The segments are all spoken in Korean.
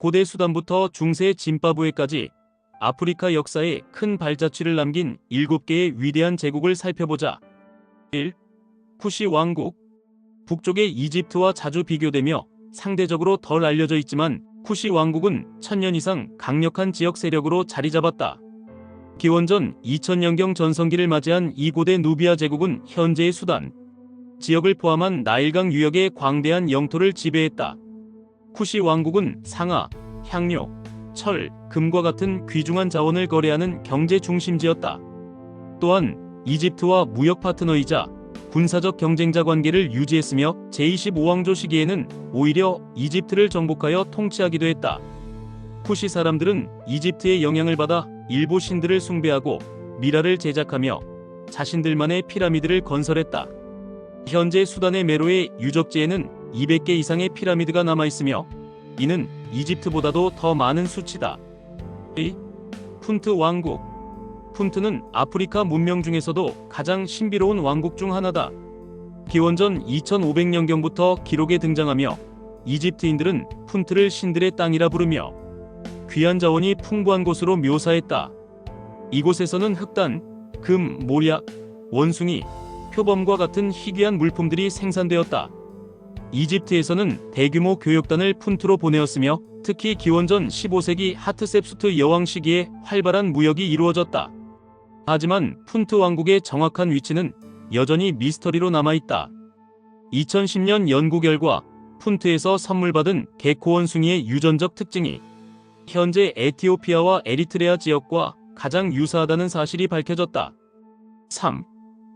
고대 수단부터 중세 짐바브웨까지 아프리카 역사에 큰 발자취를 남긴 7개의 위대한 제국을 살펴보자. 1. 쿠시 왕국 북쪽의 이집트와 자주 비교되며 상대적으로 덜 알려져 있지만 쿠시 왕국은 천년 이상 강력한 지역 세력으로 자리 잡았다. 기원전 2000년경 전성기를 맞이한 이 고대 누비아 제국은 현재의 수단, 지역을 포함한 나일강 유역의 광대한 영토를 지배했다. 쿠시 왕국은 상하, 향료, 철, 금과 같은 귀중한 자원을 거래하는 경제 중심지였다. 또한 이집트와 무역 파트너이자 군사적 경쟁자 관계를 유지했으며 제25왕조 시기에는 오히려 이집트를 정복하여 통치하기도 했다. 쿠시 사람들은 이집트의 영향을 받아 일부 신들을 숭배하고 미라를 제작하며 자신들만의 피라미드를 건설했다. 현재 수단의 메로의 유적지에는 200개 이상의 피라미드가 남아 있으며 이는 이집트보다도 더 많은 수치다. 2. 푼트 왕국 푼트는 아프리카 문명 중에서도 가장 신비로운 왕국 중 하나다. 기원전 2500년경부터 기록에 등장하며 이집트인들은 푼트를 신들의 땅이라 부르며 귀한 자원이 풍부한 곳으로 묘사했다. 이곳에서는 흑단, 금, 모략, 원숭이, 표범과 같은 희귀한 물품들이 생산되었다. 이집트에서는 대규모 교역단을 푼트로 보내었으며 특히 기원전 15세기 하트셉수트 여왕 시기에 활발한 무역이 이루어졌다. 하지만 푼트 왕국의 정확한 위치는 여전히 미스터리로 남아있다. 2010년 연구 결과 푼트에서 선물 받은 개코 원 숭이의 유전적 특징이 현재 에티오피아와 에리트레아 지역과 가장 유사하다는 사실이 밝혀졌다. 3.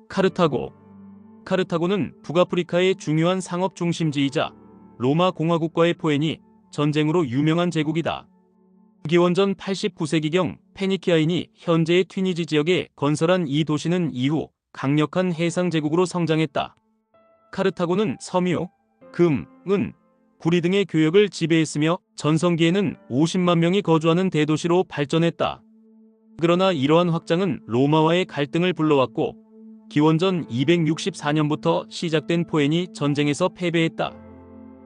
카르타고 카르타고는 북아프리카의 중요한 상업 중심지이자 로마 공화국과의 포엔이 전쟁으로 유명한 제국이다. 기원전 89세기경 페니키아인이 현재의 튀니지 지역에 건설한 이 도시는 이후 강력한 해상 제국으로 성장했다. 카르타고는 섬유, 금, 은, 구리 등의 교역을 지배했으며 전성기에는 50만 명이 거주하는 대도시로 발전했다. 그러나 이러한 확장은 로마와의 갈등을 불러왔고 기원전 264년부터 시작된 포엔이 전쟁에서 패배했다.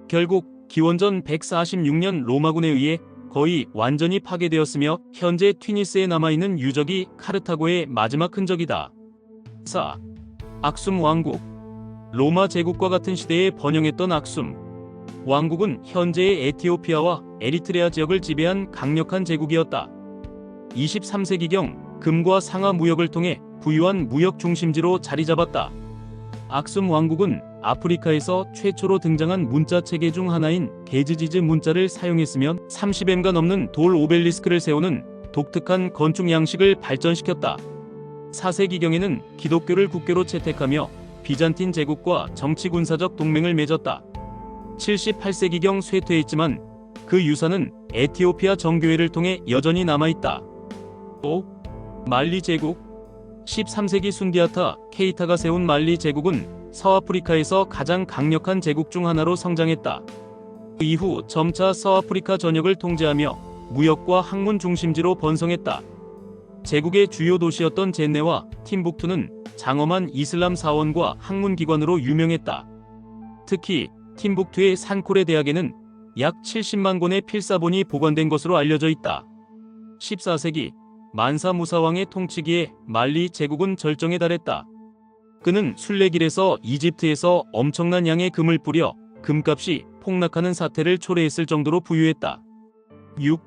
결국 기원전 146년 로마군에 의해 거의 완전히 파괴되었으며 현재 튀니스에 남아있는 유적이 카르타고의 마지막 흔적이다. 4. 악숨 왕국 로마 제국과 같은 시대에 번영했던 악숨 왕국은 현재의 에티오피아와 에리트레아 지역을 지배한 강력한 제국이었다. 23세기경 금과 상하 무역을 통해 부유한 무역 중심지로 자리 잡았다. 악숨 왕국은 아프리카에서 최초로 등장한 문자 체계 중 하나인 게즈지즈 문자를 사용했으며 30M가 넘는 돌 오벨리스크를 세우는 독특한 건축 양식을 발전시켰다. 4세기경에는 기독교를 국교로 채택하며 비잔틴 제국과 정치 군사적 동맹을 맺었다. 78세기경 쇠퇴했지만 그 유산은 에티오피아 정교회를 통해 여전히 남아있다. 5. 말리 제국 13세기 순디아타 케이타가 세운 말리 제국은 서아프리카에서 가장 강력한 제국 중 하나로 성장했다. 그 이후 점차 서아프리카 전역을 통제하며 무역과 학문 중심지로 번성했다. 제국의 주요 도시였던 젠네와 팀북투는 장엄한 이슬람 사원과 학문 기관으로 유명했다. 특히 팀북투의 산코레 대학에는 약 70만 권의 필사본이 보관된 것으로 알려져 있다. 14세기 만사 무사왕의 통치기에 말리 제국은 절정에 달했다. 그는 순례길에서 이집트에서 엄청난 양의 금을 뿌려 금값이 폭락하는 사태를 초래했을 정도로 부유했다. 6.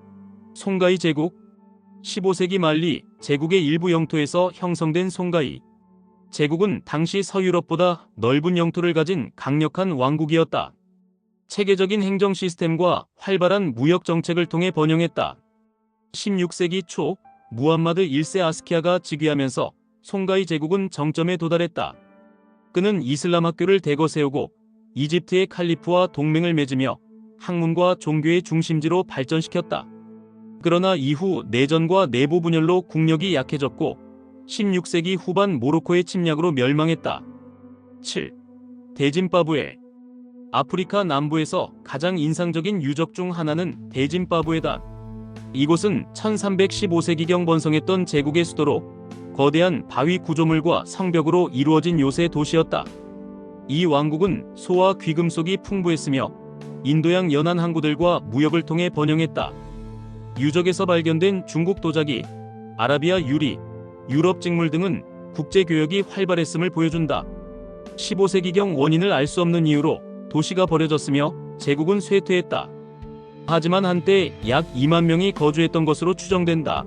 송가이 제국 15세기 말리 제국의 일부 영토에서 형성된 송가이 제국은 당시 서유럽보다 넓은 영토를 가진 강력한 왕국이었다. 체계적인 행정 시스템과 활발한 무역 정책을 통해 번영했다. 16세기 초 무함마드 1세 아스키아가 즉위하면서 송가이 제국은 정점에 도달했다. 그는 이슬람 학교를 대거 세우고 이집트의 칼리프와 동맹을 맺으며 학문과 종교의 중심지로 발전시켰다. 그러나 이후 내전과 내부 분열로 국력이 약해졌고 16세기 후반 모로코의 침략으로 멸망했다. 7. 대짐바브웨 아프리카 남부에서 가장 인상적인 유적 중 하나는 대짐바브웨다. 이곳은 1315세기경 번성했던 제국의 수도로 거대한 바위 구조물과 성벽으로 이루어진 요새 도시였다. 이 왕국은 소와 귀금속이 풍부했으며 인도양 연안 항구들과 무역을 통해 번영했다. 유적에서 발견된 중국 도자기, 아라비아 유리, 유럽 직물 등은 국제 교역이 활발했음을 보여준다. 15세기경 원인을 알 수 없는 이유로 도시가 버려졌으며 제국은 쇠퇴했다. 하지만 한때 약 2만 명이 거주했던 것으로 추정된다.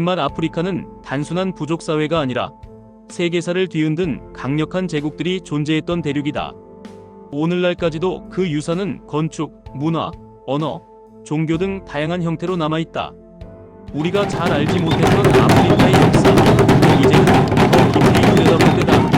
말 아프리카는 단순한 부족 사회가 아니라 세계사를 뒤흔든 강력한 제국들이 존재했던 대륙이다. 오늘날까지도 그 유산은 건축, 문화, 언어, 종교 등 다양한 형태로 남아있다. 우리가 잘 알지 못했던 아프리카의 역사, 이제는 더 깊이 들여다볼 때다.